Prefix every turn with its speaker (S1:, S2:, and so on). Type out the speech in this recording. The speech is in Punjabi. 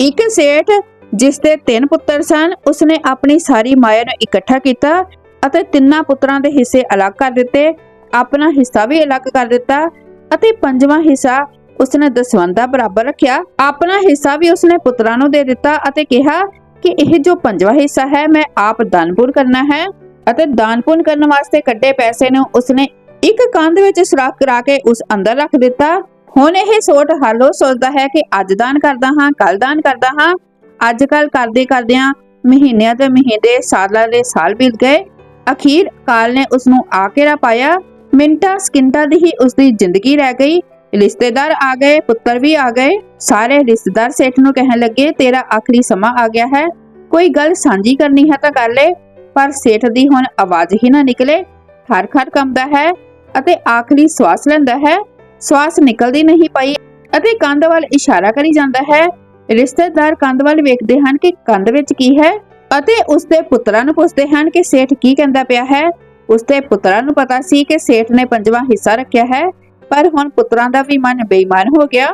S1: ਇੱਕ ਸੇਠ ਜਿਸ ਦੇ ਤਿੰਨ ਪੁੱਤਰ ਸਨ, ਉਸਨੇ ਆਪਣੀ ਸਾਰੀ ਮਾਇਆ ਨੂੰ ਇਕੱਠਾ ਕੀਤਾ ਅਤੇ ਤਿੰਨਾਂ ਪੁੱਤਰਾਂ ਦੇ ਹਿੱਸੇ ਅਲੱਗ ਕਰ ਦਿੱਤੇ, ਆਪਣਾ ਹਿੱਸਾ ਵੀ ਅਲੱਗ ਕਰ ਦਿੱਤਾ ਅਤੇ ਪੰਜਵਾਂ ਹਿੱਸਾ ਉਸਨੇ ਦਸਵੰਦਾ ਬਰਾਬਰ ਰੱਖਿਆ। ਆਪਣਾ ਹਿੱਸਾ ਵੀ ਉਸਨੇ ਪੁੱਤਰਾਂ ਨੂੰ ਦੇ ਦਿੱਤਾ ਅਤੇ ਕਿਹਾ ਕਿ ਇਹ ਜੋ ਪੰਜਵਾਂ ਹਿੱਸਾ ਹੈ, ਮੈਂ ਆਪ ਦਾਨਪੁਰ ਕਰਨਾ ਹੈ ਅਤੇ ਦਾਨਪੁਰ ਕਰਨ ਵਾਸਤੇ ਕੱਢੇ ਪੈਸੇ ਨੂੰ ਉਸਨੇ ਇੱਕ ਕੰਧ ਵਿੱਚ ਸੁਰਾਖ ਕਰਾ ਕੇ ਉਸ ਅੰਦਰ ਰੱਖ ਦਿੱਤਾ। ਹੁਣ ਇਹ ਸੋਟ ਹਾਲੋ ਸੋਚਦਾ ਹੈ ਕਿ ਅੱਜ ਦਾਨ ਕਰਦਾ ਹਾਂ ਕੱਲ ਦਾਨ ਕਰਦਾ ਹਾਂ। ਅੱਜ ਕੱਲ ਕਰਦੇ ਕਰਦਿਆਂ ਮਹੀਨਿਆਂ ਤੇ ਮਹੀਨੇ, ਸਾਲਾਂ ਦੇ ਸਾਲ ਬੀਤ ਗਏ। ਅਖੀਰ ਕਾਲ ਨੇ ਉਸ ਨੂੰ ਆ ਕੇ ਪਾਇਆ। ਮਿੰਟਾਂ, ਸਕਿੰਟਾਂ ਦੀ ਹੀ ਉਸ ਦੀ ਜ਼ਿੰਦਗੀ ਰਹਿ ਗਈ। ਰਿਸ਼ਤੇਦਾਰ ਆ ਗਏ, ਪੁੱਤਰ ਵੀ ਆ ਗਏ। ਸਾਰੇ ਰਿਸ਼ਤੇਦਾਰ ਸੇਠ ਨੂੰ ਕਹਿਣ ਲੱਗੇ, ਤੇਰਾ ਆਖਰੀ ਸਮਾਂ ਆ ਗਿਆ ਹੈ। ਕੋਈ ਗੱਲ ਸਾਂਝੀ ਕਰਨੀ ਹੈ ਤਾਂ ਕਰ ਲੈ। ਪਰ ਸੇਠ ਦੀ ਹੁਣ ਆਵਾਜ਼ ਹੀ ਨਾ ਨਿਕਲੇ। ਖਰ ਖਰ ਕੰਬਦਾ ਹੈ ਅਤੇ ਆਖਰੀ ਸਵਾਸ ਲੈਂਦਾ ਹੈ। ਸਵਾਸ ਨਿਕਲਦੀ ਨਹੀਂ ਪਈ ਅਤੇ ਕੰਧ ਵੱਲ ਇਸ਼ਾਰਾ ਕਰੀ ਜਾਂਦਾ ਹੈ। ਰਿਸ਼ਤੇਦਾਰ ਕੰਧ ਵੱਲ ਵੇਖਦੇ ਹਨ ਕਿ ਕੰਧ ਵਿੱਚ ਕੀ ਹੈ ਅਤੇ ਉਸਦੇ ਪੁੱਤਰਾਂ ਨੂੰ ਪੁੱਛਦੇ ਹਨ ਕਿ ਸੇਠ ਕੀ ਕਹਿੰਦਾ ਪਿਆ ਹੈ। ਉਸਦੇ ਪੁੱਤਰਾਂ ਨੂੰ ਪਤਾ ਸੀ ਕਿ ਸੇਠ ਨੇ ਪੰਜਵਾਂ ਹਿੱਸਾ ਰੱਖਿਆ ਹੈ, ਪਰ ਹੁਣ ਪੁੱਤਰਾਂ ਦਾ ਵੀ ਮਨ ਬੇਈਮਾਨ ਹੋ ਗਿਆ।